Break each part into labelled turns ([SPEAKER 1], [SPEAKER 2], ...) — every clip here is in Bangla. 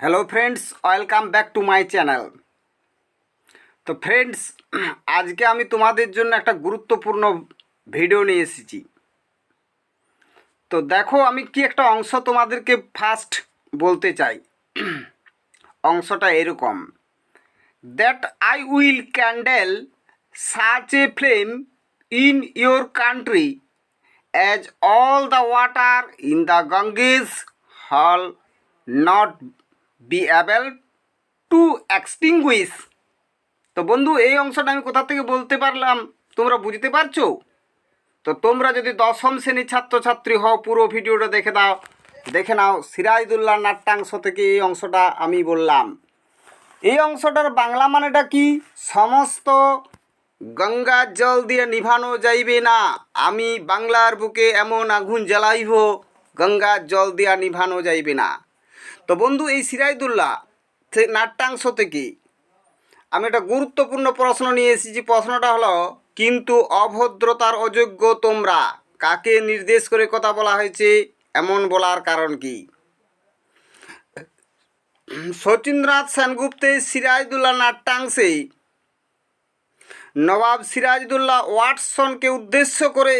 [SPEAKER 1] Hello friends welcome back to my channel তো ফ্রেন্ডস আজকে আমি তোমাদের জন্য একটা গুরুত্বপূর্ণ ভিডিও নিয়ে এসেছি। তো দেখো আমি কি একটা অংশ তোমাদেরকে ফার্স্ট বলতে চাই। অংশটা এরকম। That I will kindle such a flame in your country as all the water in the Ganges shall not be able to extinguish. তো বন্ধু, এই অংশটা আমি কোথা থেকে বলতে পারলাম? তোমরা বুঝতে পারছ? তো তোমরা যদি দশম শ্রেণির ছাত্রছাত্রী হও, পুরো ভিডিওটা দেখে দাও। দেখে নাও, সিরাজদুল্লাহ নাট্যাংশ থেকে এই অংশটা আমি বললাম। এই অংশটার বাংলা মানেটা কি? সমস্ত গঙ্গার জল দিয়ে নিভানো যাইবে না। আমি বাংলার বুকে এমন আগুন জ্বালাইব গঙ্গার জল দিয়া নিভানো যাইবে না। তো বন্ধু, এই সিরাজদুল্লাহ নাট্যাংশ থেকে আমি একটা গুরুত্বপূর্ণ প্রশ্ন নিয়ে এসেছি। প্রশ্নটা হলো, কিন্তু অভদ্রতার অযোগ্য তোমরা কাকে নির্দেশ করে কথা বলা হয়েছে? এমন বলার কারণ কি? শচীন্দ্রনাথ সেনগুপ্তের সিরাজদুল্লাহ নাট্যাংশে নবাব সিরাজদুল্লাহ ওয়াটসনকে উদ্দেশ্য করে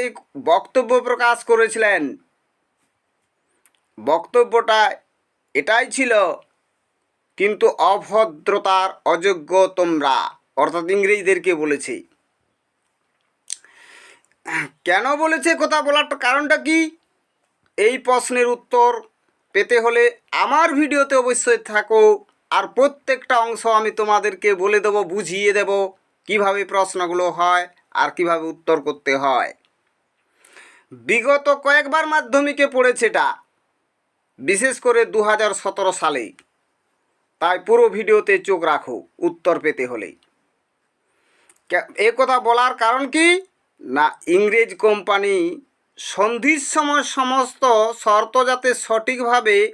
[SPEAKER 1] বক্তব্য প্রকাশ করেছিলেন। বক্তব্যটা এটাই ছিল। কিন্তু অভদ্রতার অযোগ্য তোমরা, অর্থাৎ ইংরেজদেরকে বলেছে। কেন বলেছে কথা বলার কারণটা কি? এই প্রশ্নের উত্তর পেতে হলে আমার ভিডিওতে অবশ্যই থাকো, আর প্রত্যেকটা অংশ আমি তোমাদেরকে বলে দেবো, বুঝিয়ে দেব কীভাবে প্রশ্নগুলো হয় আর কীভাবে উত্তর করতে হয়। বিগত কয়েকবার মাধ্যমিকে পড়েছে এটা বিশেষ করে দু হাজার সতেরো সালে তাই পুরো ভিডিওতে চোখ রাখো, উত্তর পেতে হলে কে- এ কথা বলার কারণ কি? না, ইংরেজ কোম্পানি সন্ধির সময় সমস্ত শর্ত যাতে সঠিকভাবে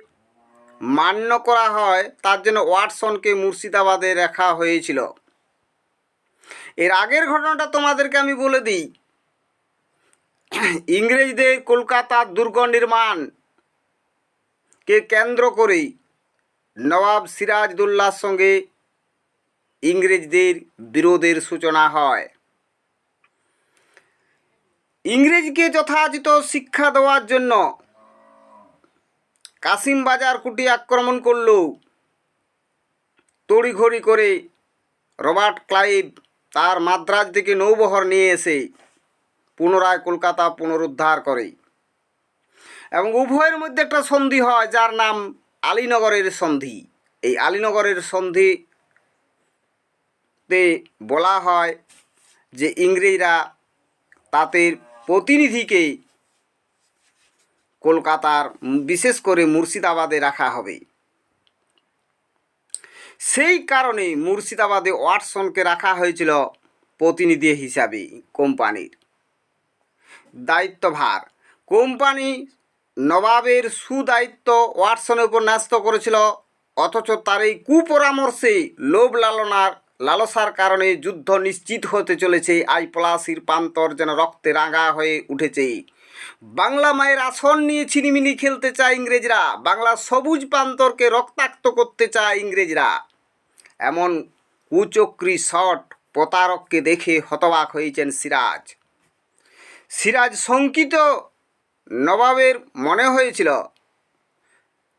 [SPEAKER 1] মান্য করা হয়, তার জন্য ওয়াটসনকে মুর্শিদাবাদে রাখা হয়েছিল। এর আগের ঘটনাটা তোমাদেরকে আমি বলে দিই। ইংরেজদের কলকাতার দুর্গ নির্মাণ কে কেন্দ্র করে নবাব সিরাজদুল্লাহর সঙ্গে ইংরেজদের বিরোধের সূচনা হয়। ইংরেজকে যথাযথ শিক্ষা দেওয়ার জন্য কাসিম বাজার কুটি আক্রমণ করল তড়িঘড়ি করে রবার্ট ক্লাইভ তার মাদ্রাজ থেকে নৌবহর নিয়ে এসে পুনরায় কলকাতা পুনরুদ্ধার করে। এবং উভয়ের মধ্যে একটা সন্ধি হয়, যার নাম আলীনগরের সন্ধি। এই আলীনগরের সন্ধিতে বলা হয় যে ইংরেজরা তাদের প্রতিনিধিকে কলকাতার, বিশেষ করে মুর্শিদাবাদে রাখা হবে। সেই কারণে মুর্শিদাবাদে ওয়াটসনকে রাখা হয়েছিল প্রতিনিধি হিসাবে কোম্পানির। দায়িত্বভার। কোম্পানি নবাবের সুদায়িত্ব ওয়াটসনের উপর ন্যস্ত করেছিল, অথচ তার এই কুপরামর্শে লোভ লালনার লালসার কারণে যুদ্ধ নিশ্চিত হতে চলেছে। আই পলাশির প্রান্তর যেন রক্তে রাঙা হয়ে উঠেছে। বাংলা মায়ের আসন নিয়ে ছিনিমিনি খেলতে চায় ইংরেজরা। বাংলা সবুজ প্রান্তরকে রক্তাক্ত করতে চায় ইংরেজরা। এমন কুচক্রি শট প্রতারককে দেখে হতবাক হয়েছেন সিরাজ। সিরাজ শঙ্কিত নবাবের মনে হয়েছিল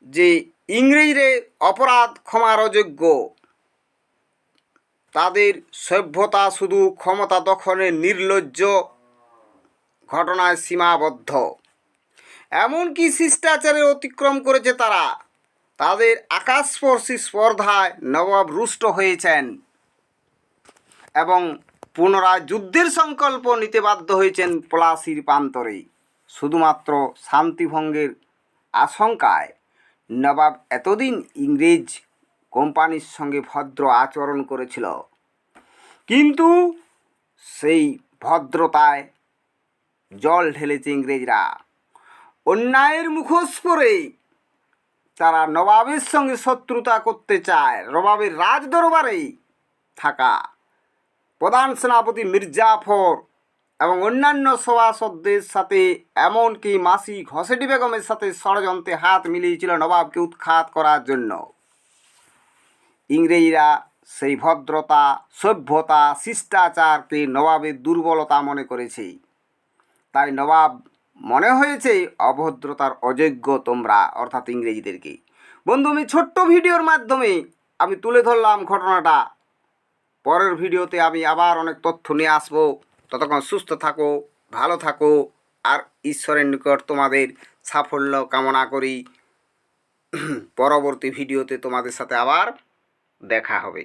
[SPEAKER 1] যে ইংরেজরে অপরাধ ক্ষমার অযোগ্য তাদের সভ্যতা শুধু ক্ষমতা দখলের নির্লজ্জ ঘটনায় সীমাবদ্ধ। এমনকি শিষ্টাচারের অতিক্রম করেছে তারা। তাদের আকাশস্পর্শী স্পর্ধায় নবাব রুষ্ট হয়েছেন এবং পুনরায় যুদ্ধের সংকল্প নিতে বাধ্য হয়েছেন পলাশির প্রান্তরে। শুধুমাত্র শান্তিভঙ্গের আশঙ্কায় নবাব এতদিন ইংরেজ কোম্পানির সঙ্গে ভদ্র আচরণ করেছিল। কিন্তু সেই ভদ্রতায় জল ঢেলেছে ইংরেজরা। অন্যায়ের মুখোশ পরে তারা নবাবের সঙ্গে শত্রুতা করতে চায়। নবাবের রাজ দরবারে থাকা প্রধান সেনাপতি মির্জাফর এবং অন্যান্য সভাসদদের সাথে, এমনকি মাসি ঘসেটি বেগমের সাথে ষড়যন্ত্রে হাত মিলিয়েছিল নবাবকে উৎখাত করার জন্য। ইংরেজরা সেই ভদ্রতা, সভ্যতা, শিষ্টাচারকে নবাবের দুর্বলতা মনে করেছে। তাই নবাব মনে হয়েছে অভদ্রতার অযোগ্য তোমরা, অর্থাৎ ইংরেজিদেরকে। বন্ধু, আমি ছোট্ট ভিডিওর মাধ্যমে আমি তুলে ধরলাম ঘটনাটা। পরের ভিডিওতে আমি আবার অনেক তথ্য নিয়ে আসব। ততক্ষণ সুস্থ থাকো, ভালো থাকো আর ঈশ্বরের নিকট তোমাদের সাফল্য কামনা করি। পরবর্তী ভিডিওতে তোমাদের সাথে আবার দেখা হবে।